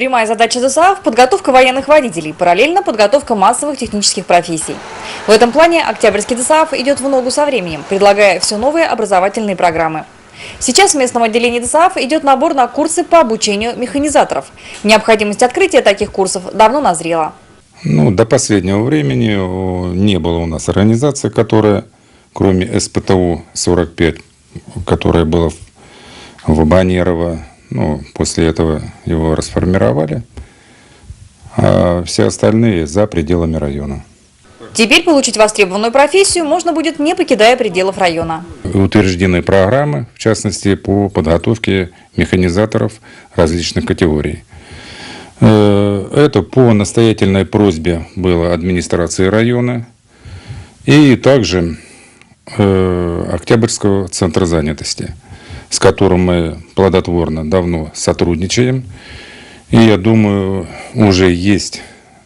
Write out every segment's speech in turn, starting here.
Прямая задача ДСАФ – подготовка военных водителей, параллельно подготовка массовых технических профессий. В этом плане Октябрьский ДСАФ идет в ногу со временем, предлагая все новые образовательные программы. Сейчас в местном отделении ДСАФ идет набор на курсы по обучению механизаторов. Необходимость открытия таких курсов давно назрела. Ну, до последнего времени не было у нас организации, которая, кроме СПТУ 45, которая была в, Абанерово, ну, после этого его расформировали, а все остальные за пределами района. Теперь получить востребованную профессию можно будет не покидая пределов района. Утверждены программы, в частности, по подготовке механизаторов различных категорий. Э, Это по настоятельной просьбе было администрации района и также э, Октябрьского центра занятости, с которым мы плодотворно давно сотрудничаем. И я думаю, уже есть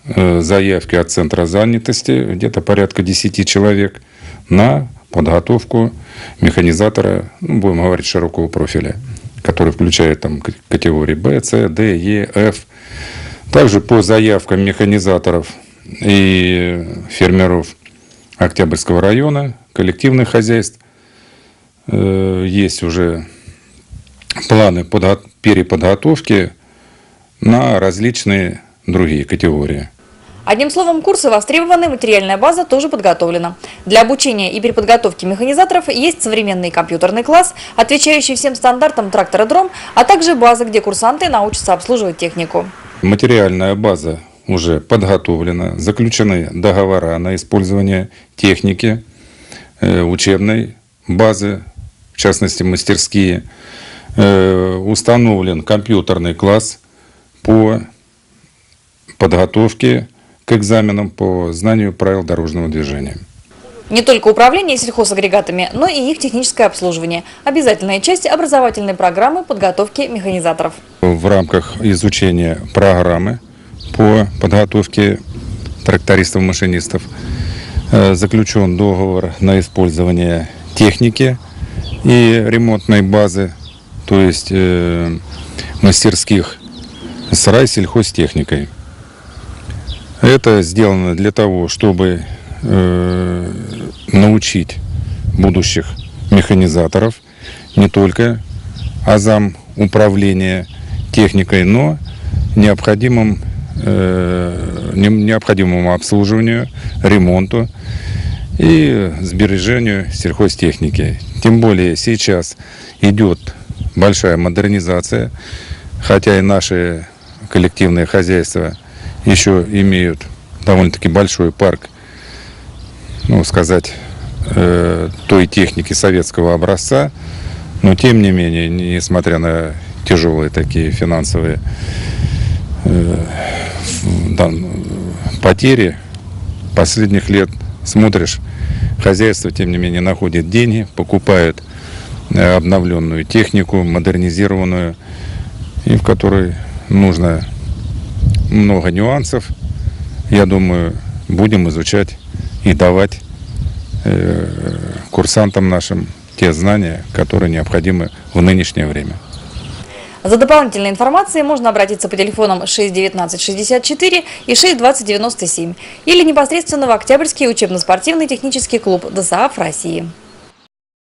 э, заявки от центра занятости, где-то порядка 10 человек, на подготовку механизатора, ну, будем говорить, широкого профиля, который включает там категории Б, С, Д, Е, Ф. Также по заявкам механизаторов и фермеров Октябрьского района, коллективных хозяйств, э, есть уже планы подго- переподготовки на различные другие категории. Одним словом, курсы востребованы, материальная база тоже подготовлена. Для обучения и переподготовки механизаторов есть современный компьютерный класс, отвечающий всем стандартам трактородром, а также база, где курсанты научатся обслуживать технику. Материальная база уже подготовлена, заключены договора на использование техники, э, учебной базы, в частности мастерские. Э, Установлен компьютерный класс по подготовке к экзаменам по знанию правил дорожного движения. Не только управление сельхозагрегатами, но и их техническое обслуживание – обязательная часть образовательной программы подготовки механизаторов. в рамках изучения программы по подготовке трактористов-машинистов э, заключен договор на использование техники и ремонтной базы, то есть э, мастерских с райсельхозтехникой. Это сделано для того, чтобы э, научить будущих механизаторов не только азам управления техникой, но необходимым, э, не- необходимому обслуживанию, ремонту и сбережению сельхозтехники. Тем более сейчас идет большая модернизация, хотя и наши коллективные хозяйства еще имеют довольно-таки большой парк, ну, сказать, э, той техники советского образца, но тем не менее, несмотря на тяжелые такие финансовые э, да, потери последних лет, смотришь, хозяйство, тем не менее, находит деньги, покупает обновленную технику, модернизированную, и в которой нужно много нюансов. Я думаю, будем изучать и давать э, курсантам нашим те знания, которые необходимы в нынешнее время. За дополнительной информацией можно обратиться по телефонам 619 64 и 620 97 или непосредственно в Октябрьский учебно-спортивный технический клуб ДСАФ России.